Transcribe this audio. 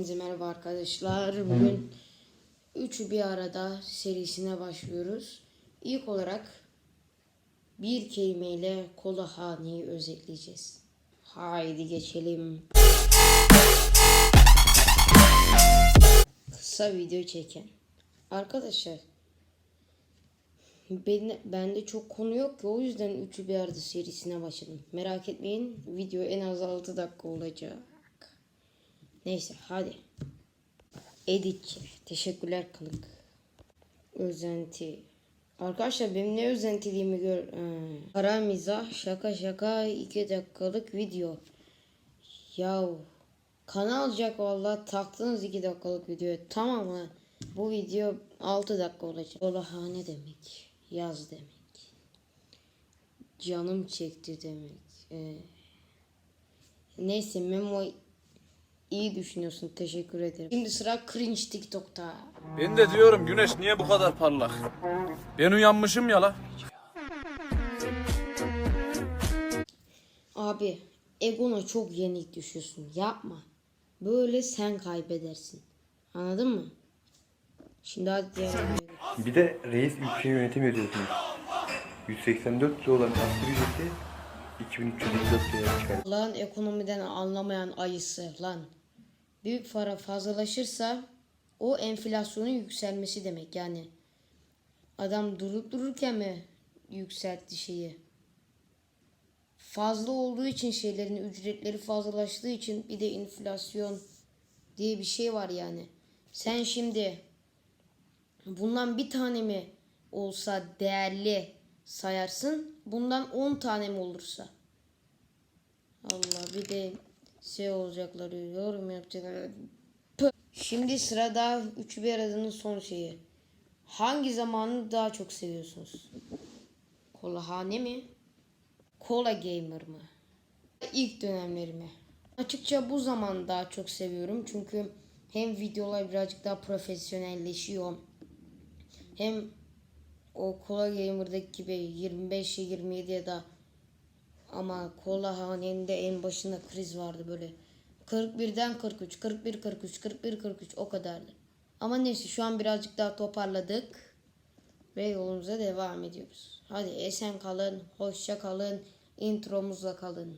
Hepinize merhaba arkadaşlar. Bugün üçü bir arada serisine başlıyoruz. İlk olarak bir kelimeyle kola haneyi özetleyeceğiz. Haydi geçelim. Kısa video çeken. Arkadaşlar ben, bende çok konu yok ki o yüzden üçü bir arada serisine başladım. Merak etmeyin video en az 6 dakika olacak. Neyse hadi. Editçi. Teşekkürler kılık. Özenti. Arkadaşlar benim ne özentiliğimi gör... Ha. Kara mizah şaka şaka 2 dakikalık video. Yav. Kanal alacak valla taktınız 2 dakikalık video. Tamam ha. Bu video 6 dakika olacak. Olahane demek. Yaz demek. Canım çekti demek. Ee, neyse Memo İyi düşünüyorsun. Teşekkür ederim. Şimdi sıra cringe TikTok'ta. Ben de diyorum güneş niye bu kadar parlak? Ben uyanmışım ya la. Abi egona çok yenik düşüyorsun. Yapma. Böyle sen kaybedersin. Anladın mı? Şimdi hadi diğer. Bir de reis ülkeyi yönetemiyor diyorsunuz. 184 lira olan asgari ücreti 2354 liraya çıkar. Lan ekonomiden anlamayan ayısı lan. Büyük para fazlalaşırsa o enflasyonun yükselmesi demek yani. Adam durup dururken mi yükseltti şeyi? Fazla olduğu için şeylerin ücretleri fazlalaştığı için bir de enflasyon diye bir şey var yani. Sen şimdi bundan bir tane mi olsa değerli sayarsın? Bundan 10 tane mi olursa? Allah bir de şey olacaklar yorum yapacaklar. Püh. Şimdi sırada üçü bir aradığının son şeyi. Hangi zamanı daha çok seviyorsunuz? Kolahane mi? Kola gamer mı? İlk dönemlerimi. Açıkça bu zaman daha çok seviyorum çünkü hem videolar birazcık daha profesyonelleşiyor. Hem o Kola Gamer'daki gibi 25'e 27 ya da ama kola hanende en başında kriz vardı böyle. 41'den 43, 41, 43, 41, 43 o kadardı. Ama neyse şu an birazcık daha toparladık. Ve yolumuza devam ediyoruz. Hadi esen kalın, hoşça kalın, intromuzla kalın.